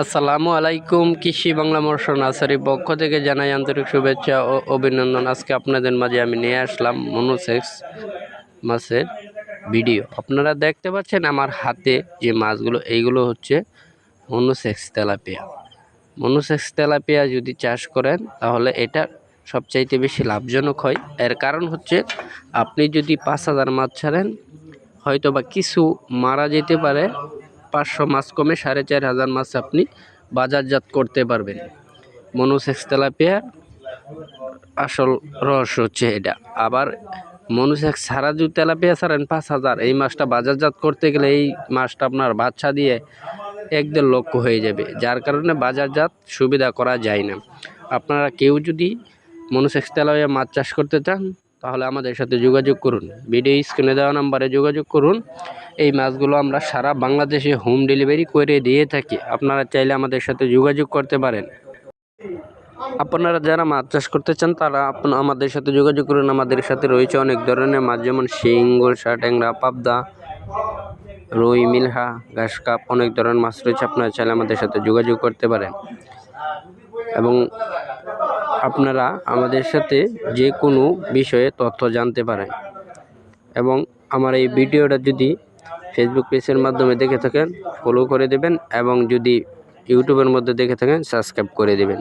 আসসালামু আলাইকুম, কৃষি বাংলা মর্ষ নার্সারি পক্ষ থেকে জানাই আন্তরিক শুভেচ্ছা ও অভিনন্দন। আজকে আপনাদের মাঝে আমি নিয়ে আসলাম মনোসেক্স মাছের ভিডিও। আপনারা দেখতে পাচ্ছেন আমার হাতে যে মাছগুলো, এইগুলো হচ্ছে মনোসেক্স তেলাপিয়া। মনোসেক্স তেলাপিয়া যদি চাষ করেন, তাহলে এটা সবচাইতে বেশি লাভজনক হয়। এর কারণ হচ্ছে, আপনি যদি পাঁচ হাজার মাছ ছাড়েন হয়তো বা কিছু মারা যেতে পারে পাঁচশো মাছ কমে সাড়ে চার হাজার মাছ আপনি বাজারজাত করতে পারবেন। মনোসেক্স তেলাপিয়ার আসল রহস্য হচ্ছে এটা। আবার মনুসেক্স সারা যদি তেলাপিয়া ছাড়েন পাঁচ হাজার। এই মাছটা বাজারজাত করতে গেলে এই মাছটা আপনার বাচ্চা দিয়ে এক দেড় লক্ষ হয়ে যাবে। যার কারণে বাজারজাত সুবিধা করা যায় না। আপনারা কেউ যদি মনুসেক্স তেলাপিয়া মাছ চাষ করতে চান তাহলে আমাদের সাথে যোগাযোগ করুন। ভিডিও স্ক্রিনে দেওয়া নাম্বারে যোগাযোগ করুন। এই মাছগুলো আমরা সারা বাংলাদেশে হোম ডেলিভারি করে দিয়ে থাকি। আপনারা চাইলে আমাদের সাথে যোগাযোগ করতে পারেন। আপনারা যারা মাছ চাষ করতে চান, তারা আপনা, আমাদের সাথে যোগাযোগ করুন। আমাদের সাথে রয়েছে অনেক ধরনের মাছ, যেমন শিং গোলসা ট্যাংরা পাবদা, রুই, মিলহা, ঘাস কাপ, অনেক ধরনের মাছ রয়েছে। আপনারা চাইলে আমাদের সাথে যোগাযোগ করতে পারেন। এবং আপনারা আমাদের সাথে যে কোনো বিষয়ে তথ্য জানতে পারেন। এবং আমার এই ভিডিওটা যদি ফেসবুক পেজের মাধ্যমে দেখে থাকেন ফলো করে দেবেন এবং যদি ইউটিউবের মধ্যে দেখে থাকেন সাবস্ক্রাইব করে দেবেন।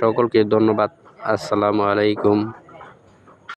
সকলকে ধন্যবাদ। আসসালামু আলাইকুম।